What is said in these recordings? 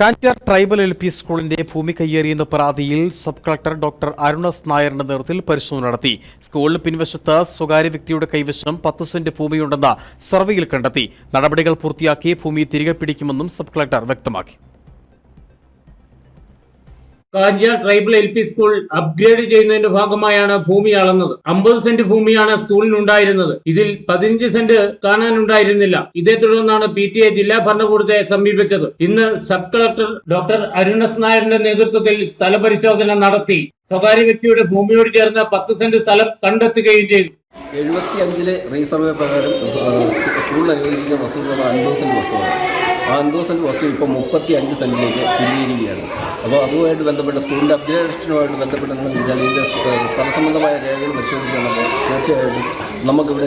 Kanjar tribal L P സ്കൂളിന്റെ ഭൂമി കയ്യേറിയെന്ന പരാതിയിൽ സബ് കളക്ടർ ഡോക്ടർ അരുണസ് നായരുടെ നേതൃത്വത്തിൽ പരിശോധന നടത്തി. സ്കൂളിന് പിൻവശത്ത് സ്വകാര്യ വ്യക്തിയുടെ കൈവശം പത്ത് സെന്റ് ഭൂമിയുണ്ടെന്ന സർവേയിൽ കണ്ടെത്തി. നടപടികൾ പൂർത്തിയാക്കി ഭൂമി തിരികെ പിടിക്കുമെന്നും സബ് കളക്ടർ വ്യക്തമാക്കി. Kanchiyar tribal L P school upgrade ചെയ്യുന്നതിന്റെ ഭാഗമായാണ് ഭൂമി അളന്നത് അമ്പത് സെന്റ് ഭൂമിയാണ് സ്കൂളിനുണ്ടായിരുന്നത്. ഇതിൽ പതിനഞ്ച് സെന്റ് കാണാനുണ്ടായിരുന്നില്ല. ഇതേ തുടർന്നാണ് പി ടി എ ജില്ലാ ഭരണകൂടത്തെ സമീപിച്ചത്. ഇന്ന് സബ് കളക്ടർ ഡോക്ടർ അരുണസ് നായരുടെ നേതൃത്വത്തിൽ സ്ഥലപരിശോധന നടത്തി. സ്വകാര്യ വ്യക്തിയുടെ ഭൂമിയോട് ചേർന്ന് പത്ത് സെന്റ് സ്ഥലം കണ്ടെത്തുകയും ചെയ്തു. എഴുപത്തി അഞ്ചിലെ റീസർവേ പ്രകാരം സ്കൂളിൽ അനുവദിച്ചിരിക്കുന്ന വസ്തു പറഞ്ഞാൽ അൻപത് സെന്റ് വസ്തുവാണ്. ആ അൻപത് സെന്റ് വസ്തു ഇപ്പോൾ മുപ്പത്തി അഞ്ച് സെന്റിലേക്ക് ചുരുങ്ങിയിരിക്കുകയാണ് അപ്പോൾ അതുമായിട്ട് ബന്ധപ്പെട്ട സ്കൂളിന്റെ അപ്ഗ്രേഡേഷനുമായിട്ട് ബന്ധപ്പെട്ട് നമ്മൾ ഇതിന്റെ സ്ഥല സംബന്ധമായ രേഖകൾ പരിശോധിച്ച് നമുക്ക് തീർച്ചയായിട്ടും നമുക്കിവിടെ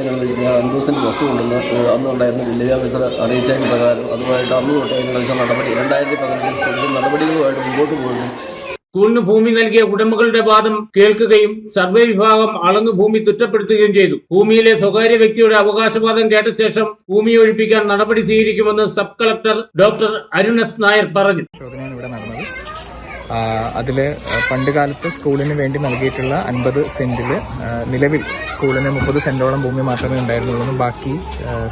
അൻപത് സെന്റ് വസ്തു ഉണ്ടെന്ന് അന്നുണ്ടായിരുന്ന വില്ലേജ് അറിയിച്ചതിന് പ്രകാരം അതുമായിട്ട് അന്ന് തൊട്ട് അതിനുള്ള നടപടി രണ്ടായിരത്തി സ്കൂളിൽ നടപടികളുമായിട്ട് മുമ്പോട്ട് പോകുന്നു. സ്കൂളിന് ഭൂമി നൽകിയ ഉടമകളുടെ വാദം കേൾക്കുകയും സർവേ വിഭാഗം അളന്നു ഭൂമി തുറ്റപ്പെടുത്തുകയും ചെയ്തു. ഭൂമിയിലെ സ്വകാര്യ വ്യക്തിയുടെ അവകാശവാദം കേട്ട ശേഷം ഭൂമി ഒഴിപ്പിക്കാൻ നടപടി സ്വീകരിക്കുമെന്ന് sub collector doctor Arunas Nair പറഞ്ഞു. അതിൽ പണ്ട് കാലത്ത് സ്കൂളിന് വേണ്ടി നൽകിയിട്ടുള്ള അൻപത് സെന്റിൽ നിലവിൽ സ്കൂളിന് മുപ്പത് സെന്റോളം ഭൂമി മാത്രമേ ഉണ്ടായിരുന്നുള്ളൂ. ബാക്കി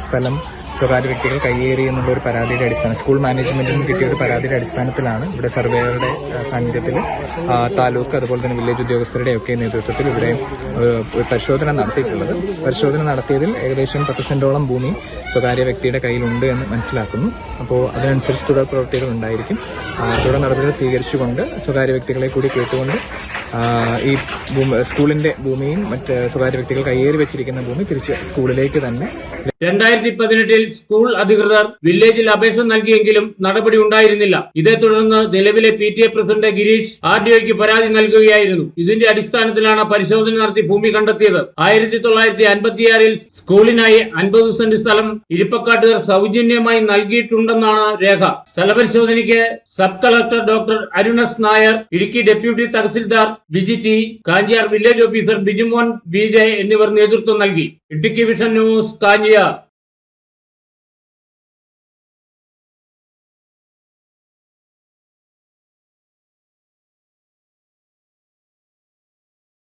സ്ഥലം സ്വകാര്യ വ്യക്തികൾ കൈയേറി എന്നുള്ള ഒരു പരാതിയുടെ അടിസ്ഥാനം സ്കൂൾ മാനേജ്മെന്റിൽ നിന്ന് കിട്ടിയ ഒരു പരാതിയുടെ അടിസ്ഥാനത്തിലാണ് ഇവിടെ സർവേയറുടെ സാന്നിധ്യത്തിൽ താലൂക്ക് അതുപോലെ തന്നെ വില്ലേജ് ഉദ്യോഗസ്ഥരുടെ ഒക്കെ നേതൃത്വത്തിൽ ഇവിടെ പരിശോധന നടത്തിയിട്ടുള്ളത്. പരിശോധന നടത്തിയതിൽ ഏകദേശം പത്ത് സെന്റോളം ഭൂമി സ്വകാര്യ വ്യക്തിയുടെ കയ്യിലുണ്ട് എന്ന് മനസ്സിലാക്കുന്നു. അപ്പോൾ അതിനനുസരിച്ച് തുടർ പ്രവൃത്തികൾ ഉണ്ടായിരിക്കും. തുടർ നടപടികൾ സ്വീകരിച്ചുകൊണ്ട് സ്വകാര്യ വ്യക്തികളെ കൂടി കേട്ടുകൊണ്ട് ഈ സ്കൂളിന്റെ ഭൂമിയും മറ്റ് സ്വകാര്യ വ്യക്തികൾ കയ്യേറി വെച്ചിരിക്കുന്ന ഭൂമി തിരിച്ച് സ്കൂളിലേക്ക് തന്നെ രണ്ടായിരത്തി പതിനെട്ടിൽ സ്കൂൾ അധികൃതർ വില്ലേജിൽ അപേക്ഷ നൽകിയെങ്കിലും നടപടി ഉണ്ടായിരുന്നില്ല. ഇതേ തുടർന്ന് നിലവിലെ P T A president Girish R D ഒക്ക് പരാതി നൽകുകയായിരുന്നു. ഇതിന്റെ അടിസ്ഥാനത്തിലാണ് പരിശോധന നടത്തി ഭൂമി കണ്ടെത്തിയത്. ആയിരത്തി തൊള്ളായിരത്തി അൻപത്തിയാറിൽ സ്കൂളിനായി അൻപത് സെന്റ് സ്ഥലം ഇരിപ്പക്കാട്ടുകാർ സൗജന്യമായി നൽകിയിട്ടുണ്ടെന്നാണ് രേഖ. സ്ഥലപരിശോധനയ്ക്ക് sub collector doctor Arunas Nair Idukki deputy tahsildar Biji T Kanchiyar village officer Bijumon Vijay എന്നിവർ നേതൃത്വം നൽകി. इंटिकिविशन न्यूस कांजिया